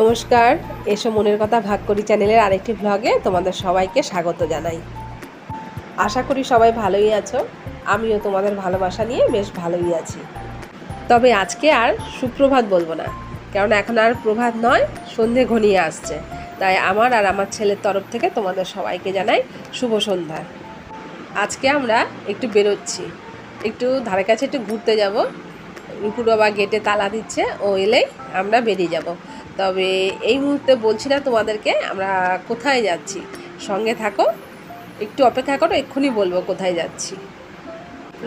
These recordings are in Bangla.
নমস্কার। এসো মনের কথা ভাগ করি চ্যানেলের আরেকটি ব্লগে তোমাদের সবাইকে স্বাগত জানাই। আশা করি সবাই ভালোই আছো। আমিও তোমাদের ভালোবাসা নিয়ে বেশ ভালোই আছি। তবে আজকে আর সুপ্রভাত বলব না কারণ এখন আর প্রভাত নয়, সন্ধে ঘনিয়ে আসছে। তাই আমার আর আমার ছেলের তরফ থেকে তোমাদের সবাইকে জানাই শুভ সন্ধ্যা। আজকে আমরা একটু বেরোচ্ছি। একটু ধারে কাছে একটু ঘুরতে যাব। রুপুর বাবা গেটে তালা দিচ্ছে, ও এলেই আমরা বেরিয়ে যাব। তবে এই মুহূর্তে বলছি না তোমাদেরকে, আমরা কোথায় যাচ্ছি? সঙ্গে থাকো, একটু অপেক্ষা করো, এক্ষুনি বলব কোথায় যাচ্ছি।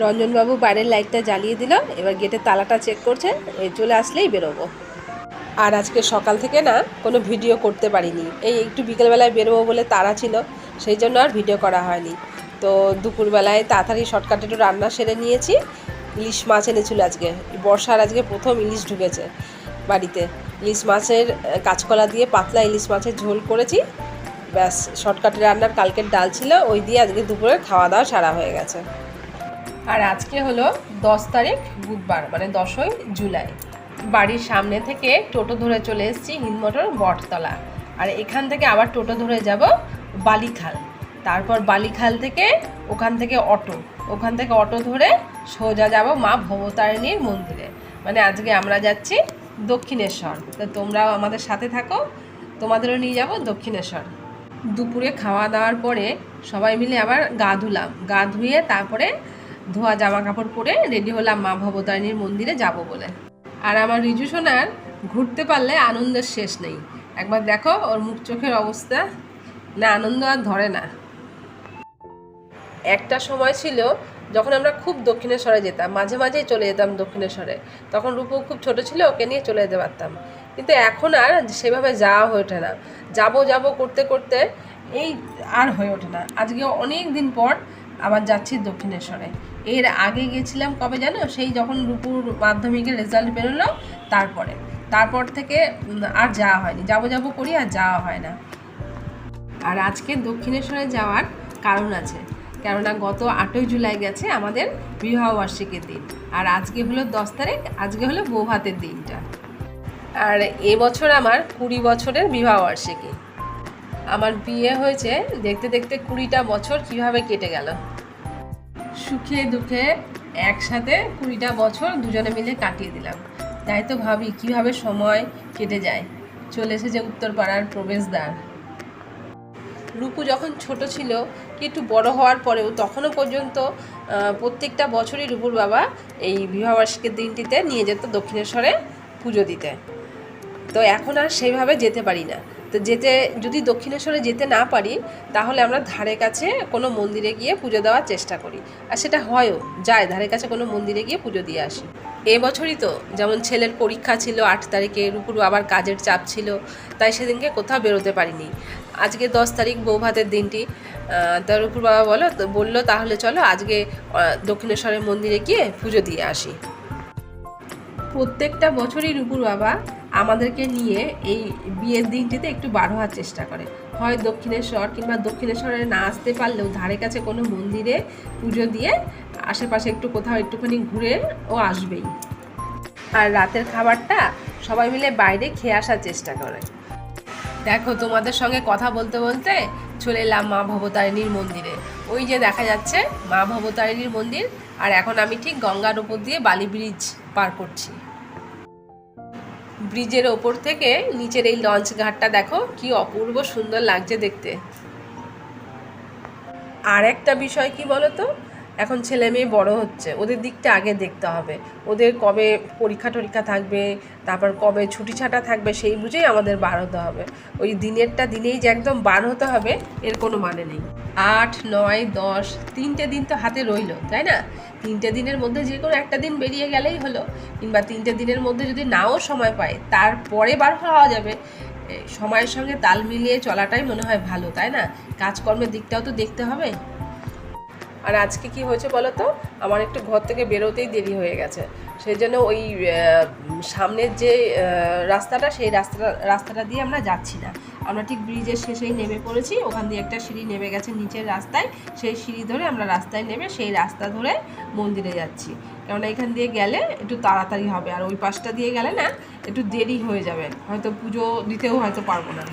রঞ্জনবাবু বাইরের লাইটটা জ্বালিয়ে দিল, এবার গেটের তালাটা চেক করছে এই চলে আসলেই বেরোবো। আর আজকে সকাল থেকে না, কোনো ভিডিও করতে পারিনি। এই একটু বিকেলবেলায় বেরোবো বলে তারা ছিল, সেই জন্য আর ভিডিও করা হয়নি। তো দুপুরবেলায় তাড়াতাড়ি শর্টকাটে একটু রান্না সেরে নিয়েছি। ইলিশ মাছ এনেছিল আজকে, বর্ষার আজকে প্রথম ইলিশ ঢুকেছে বাড়িতে। ইলিশ মাছের কাঁচকলা দিয়ে পাতলা ইলিশ মাছের ঝোল করেছি। ব্যাস, শর্টকাটে রান্নার কালকের ডাল ছিল, ওই দিয়ে আজকে দুপুরে খাওয়া দাওয়া সারা হয়ে গেছে। আর আজকে হলো দশ তারিখ, বুধবার মানে দশই জুলাই। বাড়ির সামনে থেকে টোটো ধরে চলে এসেছি হিন্দমোটর বটতলা। আর এখান থেকে আবার টোটো ধরে যাব বালিখাল। তারপর বালিখাল থেকে ওখান থেকে অটো। ওখান থেকে অটো ধরে সোজা যাব মা ভবতারিণীর মন্দিরে। মানে আজকে আমরা যাচ্ছি দক্ষিণেশ্বর। তো তোমরাও আমাদের সাথে থাকো, তোমাদেরও নিয়ে যাব দক্ষিণেশ্বর। দুপুরে খাওয়া দাওয়ার পরে সবাই মিলে আবার গা ধুলাম। গা ধুয়ে তারপরে ধোয়া জামা কাপড় পরে রেডি হলাম মা ভবতারিণীর মন্দিরে যাব বলে। আর আমার রিজু সোনার ঘুরতে পারলে আনন্দের শেষ নেই। একবার দেখো ওর মুখ চোখের অবস্থা। না, আনন্দ আর ধরে না। একটা সময় ছিল যখন আমরা খুব দক্ষিণেশ্বরে যেতাম, মাঝে মাঝেই চলে যেতাম দক্ষিণেশ্বরে, তখন রূপও খুব ছোট ছিল, ওকে নিয়ে চলে যেতে পারতাম। কিন্তু এখন আর সেভাবে যাওয়া হয়ে ওঠে না। যাব যাব করতে করতে এই আর হয়ে ওঠে না। আজকে অনেক দিন পর আবার যাচ্ছি দক্ষিণেশ্বরে। এর আগে গেছিলাম কবে জানো? সেই যখন রূপুর মাধ্যমিকের রেজাল্ট বেরোলো, তারপরে। তারপর থেকে আর যাওয়া হয়নি। যাব যাব করি আর যাওয়া হয় না। আর আজকে দক্ষিণেশ্বরে যাওয়ার কারণ আছে। কেননা গত আটই জুলাই গেছে আমাদের বিবাহবার্ষিকীর দিন। আর আজকে হলো দশ তারিখ, আজকে হলো বৌভাতের দিনটা। আর এবছর আমার কুড়ি বছরের বিবাহবার্ষিকী। আমার বিয়ে হয়েছে দেখতে দেখতে কুড়িটা বছর কীভাবে কেটে গেল। সুখে দুঃখে একসাথে কুড়িটা বছর দুজনে মিলে কাটিয়ে দিলাম। তাই তো ভাবি কীভাবে সময় কেটে যায়। চলে এসেছে উত্তরপাড়ার প্রবেশদ্বার। রূপু যখন ছোট ছিল, কি একটু বড় হওয়ার পরেও তখনও পর্যন্ত প্রত্যেকটা বছরই রূপুর বাবা এই বিবাহবার্ষিকীর দিনটিতে নিয়ে যেত দক্ষিণেশ্বরে পুজো দিতে। তো এখন আর সেইভাবে যেতে পারি না। তো যেতে, যদি দক্ষিণেশ্বরে যেতে না পারি, তাহলে আমরা ধারে কাছে কোনো মন্দিরে গিয়ে পুজো দেওয়ার চেষ্টা করি। আর সেটা হয়ও, যায় ধারে কাছে কোনো মন্দিরে গিয়ে পুজো দিয়ে আসি। এবছরই তো যেমন ছেলের পরীক্ষা ছিল আট তারিখে, রূপুর আবার কাজের চাপ ছিল, তাই সেদিনকে কোথাও বেরোতে পারিনি। আজকে দশ তারিখ বৌভাতের দিনটি। আহ, তা রূপুর বাবা বলো বলল তাহলে চলো আজকে দক্ষিণেশ্বরের মন্দিরে গিয়ে পুজো দিয়ে আসি। প্রত্যেকটা বছরই রূপুর বাবা আমাদেরকে নিয়ে এই বিয়ের দিনটিতে একটু বার হওয়ার চেষ্টা করে। হয় দক্ষিণেশ্বর কিংবা দক্ষিণেশ্বরে না আসতে পারলেও ধারে কাছে কোনো মন্দিরে পুজো দিয়ে আশেপাশে একটু কোথাও একটুখানি ঘুরে ও আসবেই। আর রাতের খাবারটা সবাই মিলে বাইরে খেয়ে আসার চেষ্টা করে। দেখো, তোমাদের সঙ্গে কথা বলতে বলতে চলে এলাম মা ভবতারিণীর মন্দিরে। ওই যে দেখা যাচ্ছে মা ভবতারিণীর মন্দির, আর এখন আমি ঠিক গঙ্গার ওপর দিয়ে বালি ব্রিজ পার করছি। ব্রিজের ওপর থেকে নিচের এই লঞ্চ ঘাটটা দেখো, কি অপূর্ব সুন্দর লাগছে দেখতে। আর একটা বিষয় কি বলো তো এখন ছেলে মেয়ে বড় হচ্ছে, ওদের দিকটা আগে দেখতে হবে। ওদের কবে পরীক্ষা টরীক্ষা থাকবে, তারপর কবে ছুটি ছাটা থাকবে সেই বুঝেই আমাদের বার হতে হবে। ওই দিনেরটা দিনেই যে একদম বার হতে হবে, এর কোনো মানে নেই। আট, নয়, দশ, তিনটে দিন তো হাতে রইল, তাই না? তিনটে দিনের মধ্যে যে কোনো একটা দিন বেরিয়ে গেলেই হলো, কিংবা তিনটে দিনের মধ্যে যদি নাও সময় পায়, তারপরে বার হওয়া যাবে। সময়ের সঙ্গে তাল মিলিয়ে চলাটাই মনে হয় ভালো, তাই না? কাজকর্মের দিকটাও তো দেখতে হবে। আর আজকে কি হয়েছে বলো তো? আমার একটু ঘর থেকে বেরোতেই দেরি হয়ে গেছে। সেই জন্য ওই সামনের যে রাস্তাটা, সেই রাস্তাটা রাস্তাটা দিয়ে আমরা যাচ্ছি না। আমরা ঠিক ব্রিজের শেষেই নেমে পড়েছি। ওখান দিয়ে একটা সিঁড়ি নেমে গেছে নিচের রাস্তায়। সেই সিঁড়ি ধরে আমরা রাস্তায় নেমে সেই রাস্তা ধরে মন্দিরে যাচ্ছি। কেননা এখান দিয়ে গেলে একটু তাড়াতাড়ি হবে। আর ওই পাশটা দিয়ে গেলে না, একটু দেরি হয়ে যাবে। হয়তো পুজো দিতেও হয়তো পারব না।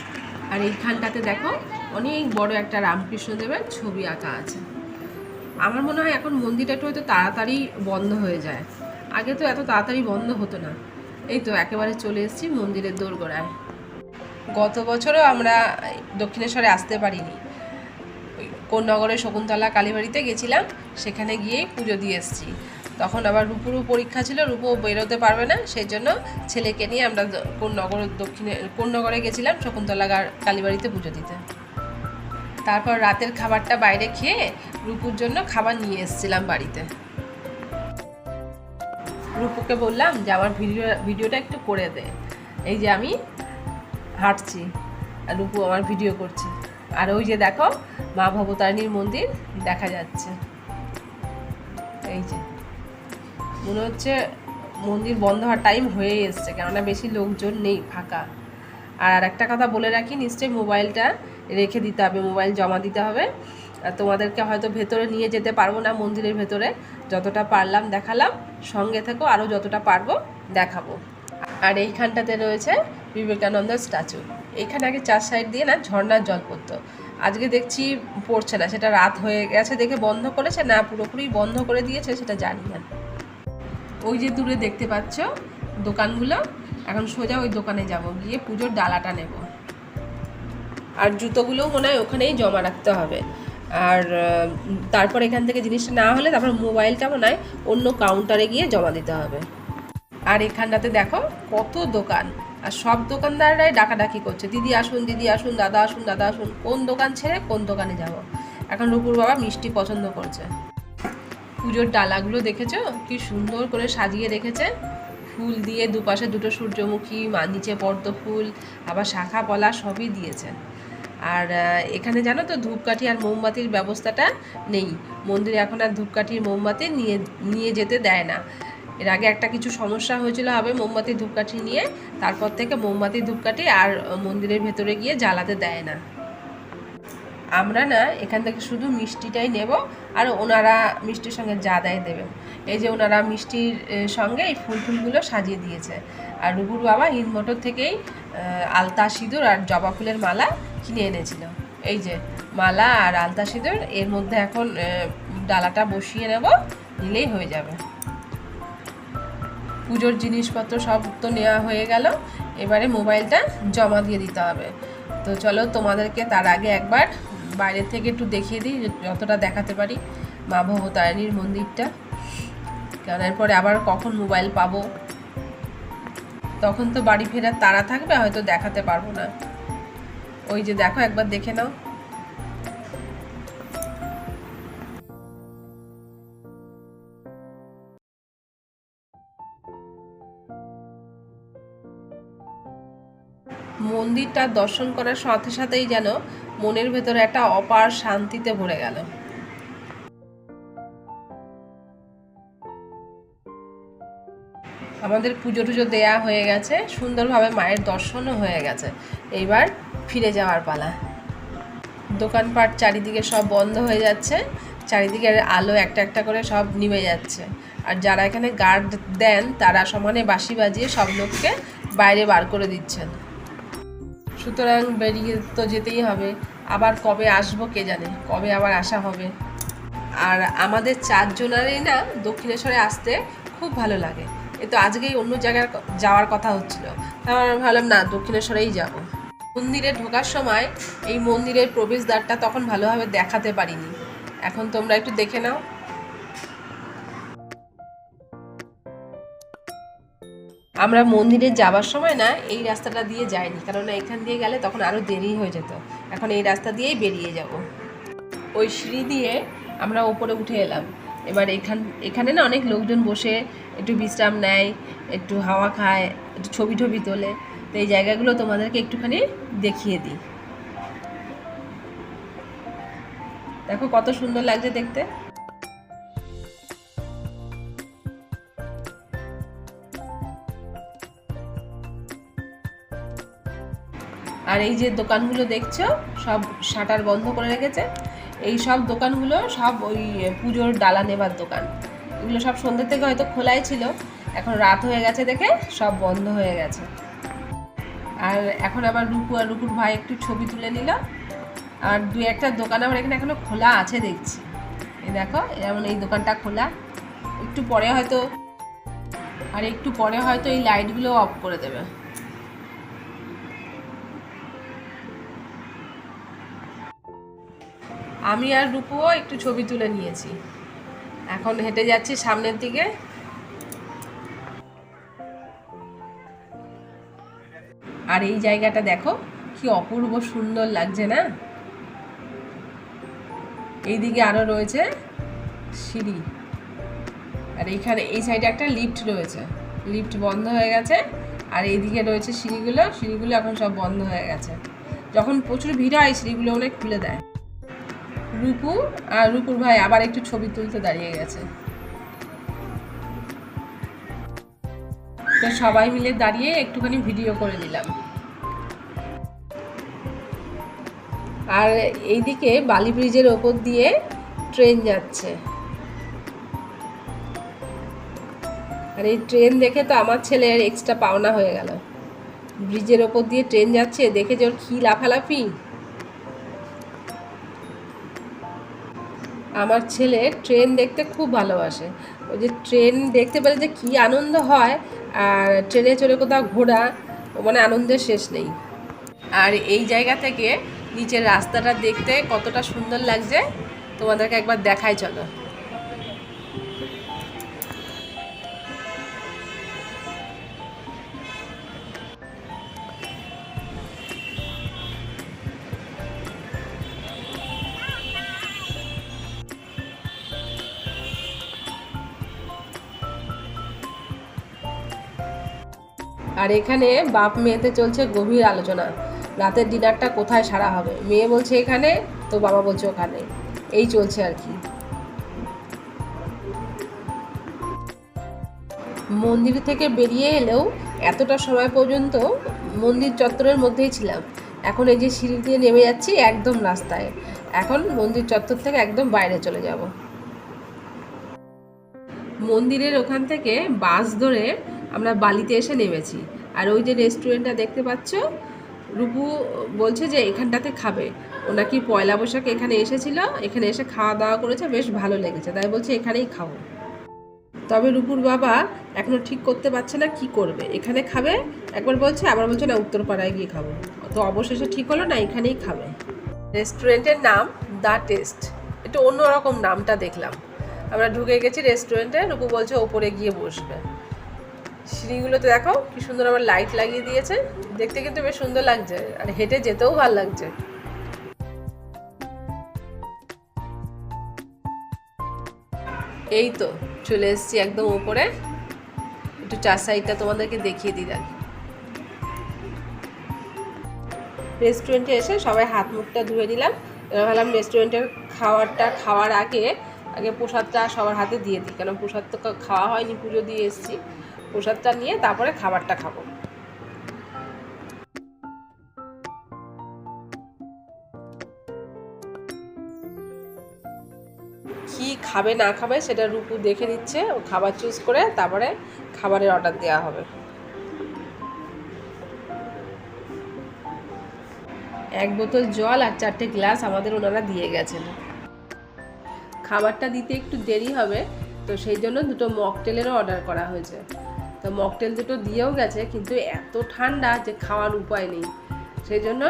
আর এইখানটাতে দেখো, অনেক বড় একটা রামকৃষ্ণদেবের ছবি আঁকা আছে। আমার মনে হয় এখন মন্দিরটা একটু হয়তো তাড়াতাড়ি বন্ধ হয়ে যায়। আগে তো এত তাড়াতাড়ি বন্ধ হতো না। এই তো একেবারে চলে এসেছি মন্দিরের দোরগোড়ায়। গত বছরও আমরা দক্ষিণেশ্বরে আসতে পারিনি। ওই কোন্নগরের শকুন্তলা কালীবাড়িতে গেছিলাম, সেখানে গিয়েই পুজো দিয়ে এসেছি। তখন আবার রূপুরও পরীক্ষা ছিল, রূপু বেরোতে পারবে না, সেই জন্য ছেলেকে নিয়ে আমরা দ- কোন্নগর দক্ষিণে, কোন্নগরে গেছিলাম শকুন্তলা কালীবাড়িতে পুজো দিতে। তারপর রাতের খাবারটা বাইরে খেয়ে রূপুর জন্য খাবার নিয়ে এসেছিলাম বাড়িতে। রূপুকে বললাম যে, আমার ভিডিও, ভিডিওটা একটু করে দে। এই যে আমি হাঁটছি, আর রূপু আমার ভিডিও করছে। আর ওই যে দেখো, মা ভবতারিণীর মন্দির দেখা যাচ্ছে। এই যে, মনে হচ্ছে মন্দির বন্ধ হওয়ার টাইম হয়ে এসছে, কেননা বেশি লোকজন নেই ফাঁকা। আর একটা কথা বলে রাখি, নিশ্চয়ই মোবাইলটা রেখে দিতে হবে, মোবাইল জমা দিতে হবে। তোমাদেরকে হয়তো ভেতরে নিয়ে যেতে পারব না মন্দিরের ভেতরে। যতটা পারলাম দেখালাম, সঙ্গে থেকেও আরও যতটা পারব দেখাবো। আর এইখানটাতে রয়েছে বিবেকানন্দ স্ট্যাচু। এখানে আগে চার সাইড দিয়ে না ঝর্ণার জল পড়তো। আজকে দেখছি পড়ছে না, সেটা রাত হয়ে গেছে দেখে বন্ধ করেছে না পুরোপুরি বন্ধ করে দিয়েছে সেটা জানি না। ওই যে দূরে দেখতে পাচ্ছ দোকানগুলো, এখন সোজা ওই দোকানে যাব, গিয়ে পুজোর ডালাটা নেব। আর জুতোগুলোও মনে হয় ওখানেই জমা রাখতে হবে। আর তারপর এখান থেকে জিনিসটা না হলে তারপর মোবাইলটা মনে হয়? অন্য কাউন্টারে গিয়ে জমা দিতে হবে। আর এখানটাতে দেখো কত দোকান। আর সব দোকানদাররাই ডাকাডাকি করছে। দিদি আসুন দিদি আসুন, দাদা আসুন দাদা আসুন, কোন দোকান ছেড়ে কোন দোকানে যাব। এখন রূপুর বাবা মিষ্টি পছন্দ করছে। পুজোর ডালাগুলো দেখেছ? কি সুন্দর করে সাজিয়ে রেখেছে। ফুল দিয়ে দুপাশে দুটো সূর্যমুখী নিচে পদ্ম ফুল, আবার শাখা পলা সবই দিয়েছে। আর এখানে জানো তো ধূপকাঠি আর মোমবাতির ব্যবস্থাটা নেই। মন্দিরে এখন আর ধূপকাঠির মোমবাতি নিয়ে নিয়ে যেতে দেয় না। এর আগে একটা কিছু সমস্যা হয়েছিল হবে মোমবাতি, ধূপকাঠি নিয়ে। তারপর থেকে মোমবাতি, ধূপকাঠি আর মন্দিরের ভেতরে গিয়ে জ্বালাতে দেয় না। আমরা না এখান থেকে শুধু মিষ্টিটাই নেব আর ওনারা মিষ্টির সঙ্গে যা দেয় দেবেন। এই যে ওনারা মিষ্টির সঙ্গে এই ফুল ফুলগুলো সাজিয়ে দিয়েছে। আর রুবুর বাবা হিন্দমোটর থেকেই আলতা সিঁদুর আর জবা ফুলের মালা কিনে এনেছিল? এই যে মালা আর আলতা সিঁদুর, এর মধ্যে এখন ডালাটা বসিয়ে নেব, নিলেই হয়ে যাবে। পুজোর জিনিসপত্র সব তো নেওয়া হয়ে গেল, এবারে মোবাইলটা জমা দিয়ে দিতে হবে। তো চলো তোমাদেরকে তার আগে একবার বাইরে থেকে একটু দেখিয়ে দিই, যতটা দেখাতে পারি, মা ভবতারিণীর মন্দিরটা। কারণ এরপরে আবার কখন মোবাইল পাবো? তখন তো বাড়ি ফেরার তাড়া থাকবে, হয়তো দেখাতে পারব না। ওই যে দেখো, একবার দেখে নাও। মন্দিরটা দর্শন করার সাথে সাথেই যেন মনের ভেতরে একটা অপার শান্তিতে ভরে গেল। আমাদের পুজো টুজো দেয়া হয়ে গেছে, সুন্দরভাবে মায়ের দর্শনও হয়ে গেছে। এইবার ফিরে যাওয়ার পালা। দোকানপাট চারিদিকে সব বন্ধ হয়ে যাচ্ছে। চারিদিকের আলো একটা একটা করে সব নিভে যাচ্ছে। আর যারা এখানে গার্ড দেন, তারা সমানে বাঁশি বাজিয়ে সব লোককে বাইরে বার করে দিচ্ছেন। সুতরাং বেরিয়ে তো যেতেই হবে। আবার কবে আসব কে জানে? কবে আবার আসা হবে? আর আমাদের চারজনারই না দক্ষিণেশ্বরে আসতে খুব ভালো লাগে। এ তো আজকেই অন্য জায়গায় যাওয়ার কথা হচ্ছিল। আমি ভাবলাম না, দক্ষিণেশ্বরেই যাব। মন্দিরে ঢোকার সময় এই মন্দিরের প্রবেশদ্বারটা তখন ভালোভাবে দেখাতে পারিনি। এখন তোমরা একটু দেখে নাও। আমরা মন্দিরে যাবার সময় না এই রাস্তাটা দিয়ে যাইনি কারণ এখান দিয়ে গেলে তখন আরও দেরি হয়ে যেত। এখন এই রাস্তা দিয়েই বেরিয়ে যাব। ওই সিঁড়ি দিয়ে আমরা ওপরে উঠে এলাম। এবার এখান, এখানে না অনেক লোকজন বসে একটু বিশ্রাম নেয়, একটু হাওয়া খায়, একটু ছবি টবি তোলে। তো এই জায়গাগুলো তোমাদেরকে একটুখানি দেখিয়ে দিই। দেখো কত সুন্দর লাগছে দেখতে। আর এই যে দোকানগুলো দেখছ, সব শাটার বন্ধ করে রেখেছে। এই সব দোকানগুলো সব ওই পুজোর ডালা নেবার দোকান। এগুলো সব সন্ধ্যে থেকে হয়তো খোলাই ছিল। এখন রাত হয়ে গেছে দেখে সব বন্ধ হয়ে গেছে। আর এখন আবার রুকু আর রুকুর ভাই একটু ছবি তুলে নিল। আর দু একটা দোকান আমার এখানে এখনও খোলা আছে দেখছি। এই দেখো, যেমন এই দোকানটা খোলা। একটু পরে হয়তো, আর একটু পরে হয়তো এই লাইটগুলো অফ করে দেবে। আমি আর রূপুও একটু ছবি তুলে নিয়েছি। এখন হেঁটে যাচ্ছি সামনের দিকে। আর এই জায়গাটা দেখো, কি অপূর্ব সুন্দর লাগছে না? এইদিকে আরও রয়েছে সিঁড়ি। আর এইখানে, এই সাইডে একটা লিফট রয়েছে। লিফট বন্ধ হয়ে গেছে, আর এইদিকে রয়েছে সিঁড়িগুলো সিঁড়িগুলো এখন সব বন্ধ হয়ে গেছে। যখন প্রচুর ভিড় হয়, সিঁড়িগুলো অনেক খুলে দেয়। রূপু আর রূপুর ভাই আবার একটু ছবি তুলতে দাঁড়িয়ে গেছে। তো সবাই মিলে দাঁড়িয়ে একটুখানি ভিডিও করে নিলাম আর এইদিকে বালি ব্রিজের ওপর দিয়ে ট্রেন যাচ্ছে। আর এই ট্রেন দেখে তো আমার ছেলের এক্সট্রা পাওনা হয়ে গেল। ব্রিজের ওপর দিয়ে ট্রেন যাচ্ছে, দেখে যে ওর কী লাফালাফি। আমার ছেলে ট্রেন দেখতে খুব ভালোবাসে। ওই যে ট্রেন দেখতে পেলে যে কী আনন্দ হয়, আর ট্রেনে চড়ে কোথাও ঘোরা মানে আনন্দের শেষ নেই। আর এই জায়গা থেকে নিচের রাস্তাটা দেখতে কতটা সুন্দর লাগছে। তোমাদেরকে একবার দেখাই, চলো। আর এখানে বাপ মেয়েতে চলছে গভীর আলোচনা। রাতের ডিনারটা কোথায় সারা হবে? মেয়ে বলছে, এখানে। তো বাবা বলছে, ওখানে। এই চলছে আর কি। মন্দির থেকে বেরিয়ে এলেও এতটা সময় পর্যন্ত মন্দির চত্বরের মধ্যেই ছিলাম। এখন এই যে সিঁড়ি দিয়ে নেমে যাচ্ছি, একদম রাস্তায়। এখন মন্দির চত্বর থেকে একদম বাইরে চলে যাব। মন্দিরের ওখান থেকে বাস ধরে আমরা বালিতে এসে নেমেছি। আর ওই যে রেস্টুরেন্টটা দেখতে পাচ্ছ রূপু বলছে যে এখানটাতে খাবে। ও নাকি পয়লা বৈশাখ এখানে এসেছিল, এখানে এসে খাওয়া দাওয়া করেছে, বেশ ভালো লেগেছে। তাই বলছে, এখানেই খাব তবে রূপুর বাবা এখনও ঠিক করতে পারছে না, কি করবে? এখানে খাবে? একবার বলছে, আবার বলছে, না, উত্তরপাড়ায় গিয়ে খাব। তো অবশেষে ঠিক হলো না, এখানেই খাবে। রেস্টুরেন্টের নাম দ্য টেস্ট। একটু অন্যরকম নামটা দেখলাম। আমরা ঢুকে গেছি রেস্টুরেন্টে, রূপু বলছে, ওপরে গিয়ে বসবে। সিঁড়িগুলোতে দেখো কি সুন্দর আবার লাইট লাগিয়ে দিয়েছে। দেখতে কিন্তু বেশ সুন্দর লাগছে আর হেঁটে যেতেও ভালো লাগছে। এই তো চলে এসেছি একদম উপরে। একটু চার সাইডটা তোমাদেরকে দেখিয়ে দিলাম রেস্টুরেন্টে এসে সবাই হাত মুখটা ধুয়ে দিলাম এবার ভাবলাম রেস্টুরেন্টের খাবারটা খাওয়ার আগে আগে প্রসাদটা সবার হাতে দিয়ে দিই। কেন প্রসাদ তো খাওয়া হয়নি, পুজো দিয়ে এসেছি। প্রসাদটা নিয়ে তারপরে খাবারটা খাব। কি খাবে, না খাবে সেটা রূপু দেখে নিচ্ছে। ও খাবার চুজ করে তারপরে খাবারের অর্ডার দেওয়া হবে। এক বোতল জল আর চারটে গ্লাস আমাদের ওনারা দিয়ে গেছেন। খাবারটা দিতে একটু দেরি হবে, তো সেই জন্য দুটো মকটেলেরও অর্ডার করা হয়েছে। তো মকটেল দুটো দিয়েও গেছে, কিন্তু এত ঠান্ডা যে খাওয়ার উপায় নেই। সেই জন্য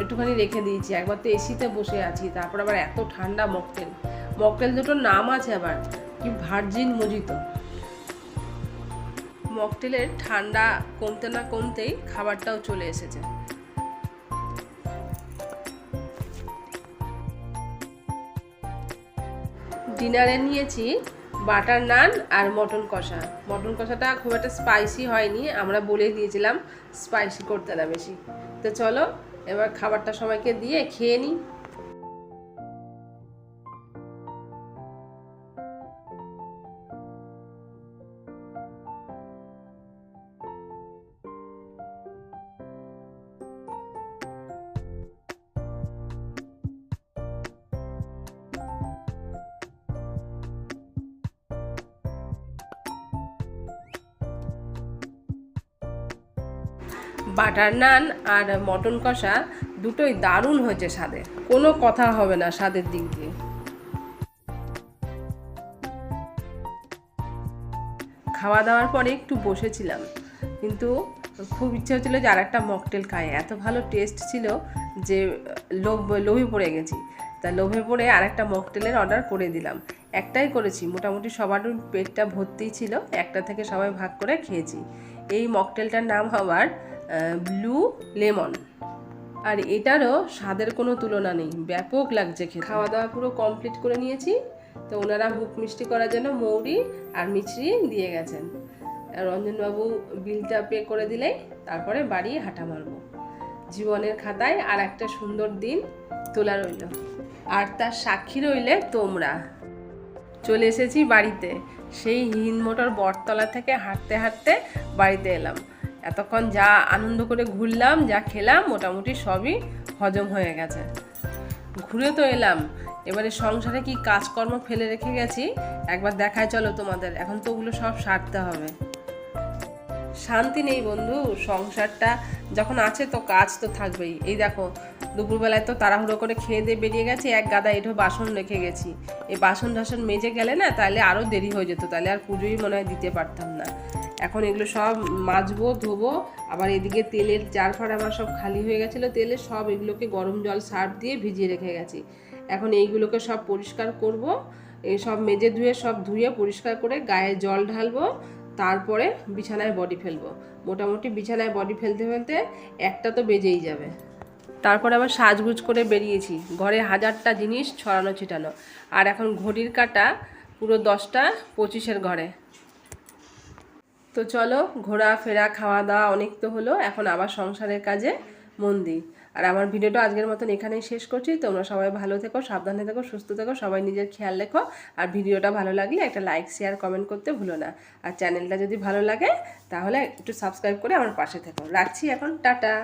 একটুখানি রেখে দিয়েছি। একবার তো এসিতে বসে আছি, তারপর আবার এত ঠান্ডা মকটেল। মকটেল দুটোর নাম আছে আবার, কি ভার্জিন মজিত। মকটেলের ঠান্ডা কমতে না কমতেই খাবারটাও চলে এসেছে। ডিনারে নিয়েছি বাটার নান আর মটন কষা। মটন কষাটা খুব একটা স্পাইসি হয়নি, আমরা বলে দিয়েছিলাম স্পাইসি করতে না বেশি। তো চলো, এবার খাবারটা সবাইকে দিয়ে খেয়ে নিই। বাটার নান আর মটন কষা দুটোই দারুণ হয়েছে স্বাদে। কোনো কথা হবে না স্বাদের দিক দিয়ে। খাওয়া দাওয়ার পরে একটু বসেছিলাম, কিন্তু খুব ইচ্ছে হচ্ছিল যে আর একটা মকটেল খাই। এত ভালো টেস্ট ছিল যে লোভ, লোভে পড়ে গেছি। তা লোভে পড়ে আর একটা মকটেলের অর্ডার করে দিলাম। একটাই করেছি, মোটামুটি সবার পেটটা ভর্তিই ছিল, একটা থেকে সবাই ভাগ করে খেয়েছি। এই মকটেলটার নাম হবার ব্লু লেমন আর এটারও স্বাদের কোনো তুলনা নেই, ব্যাপক লাগছে খেতে। খাওয়া দাওয়া পুরো কমপ্লিট করে নিয়েছি, তো ওনারা মুখ মিষ্টি করার জন্য মৌরি আর মিছরি দিয়ে গেছেন। রঞ্জনবাবু বিলটা পে করে দিলেই তারপরে বাড়ি হাঁটা মারবো। জীবনের খাতায় আর একটা সুন্দর দিন তোলা রইল। আর তার সাক্ষী রইলে তোমরা। চলে এসেছি বাড়িতে। সেই হিন্দ মোটর বটতলা থেকে হাঁটতে হাঁটতে বাড়িতে এলাম। এতক্ষণ যা আনন্দ করে ঘুরলাম, যা খেলাম, মোটামুটি সবই হজম হয়ে গেছে। ঘুরে তো এলাম। এবারে সংসারে কি কাজকর্ম ফেলে রেখে গেছি? একবার দেখায় চলো তোমাদের। এখন তো ওগুলো সব সারতে হবে। শান্তি নেই বন্ধু, সংসারটা যখন আছে তো কাজ তো থাকবেই। এই দেখো, দুপুরবেলায় তো তাড়াহুড়ো করে খেয়ে দিয়ে বেরিয়ে গেছি, এক গাদা এঁঠো বাসন রেখে গেছি। এই বাসন টাসন মেজে গেলে না তাহলে আরও দেরি হয়ে যেত, তাহলে আর পুজোই মনে হয় দিতে পারতাম না। এখন এগুলো সব মাজবো, ধোবো। আবার এদিকে তেলের জার ফার আমার সব খালি হয়ে গেছিল, তেলে সব এগুলোকে গরম জল সার্ফ দিয়ে ভিজিয়ে রেখে গেছি। এখন এইগুলোকে সব পরিষ্কার করব এই সব মেজে ধুয়ে, সব ধুয়ে পরিষ্কার করে গায়ে জল ঢালবো, তারপরে বিছানায় বডি ফেলব। মোটামুটি বিছানায় বডি ফেলতে ফেলতে একটা তো বেজেই যাবে। তারপরে আবার সাজগুজ করে বেরিয়েছি, ঘরে হাজারটা জিনিস, ছড়ানো, ছিটানো। আর এখন ঘড়ির কাটা পুরো দশটা পঁচিশের ঘরে। তো চলো ঘোরাফেরা খাওয়া দাওয়া অনেক তো হলো। এখন আবার সংসারের কাজে মন দিই। আর আমার ভিডিওটা আজকের মতন এখানেই শেষ করছি। তোমরা সবাই ভালো থেকো, সাবধানে থেকো, সুস্থ থেকো, সবাই নিজের খেয়াল রেখো। আর ভিডিওটা ভালো লাগলে একটা লাইক শেয়ার কমেন্ট করতে ভুলো না। আর চ্যানেলটা যদি ভালো লাগে, তাহলে একটু সাবস্ক্রাইব করে আমার পাশে থেকো। রাখছি এখন, টাটা!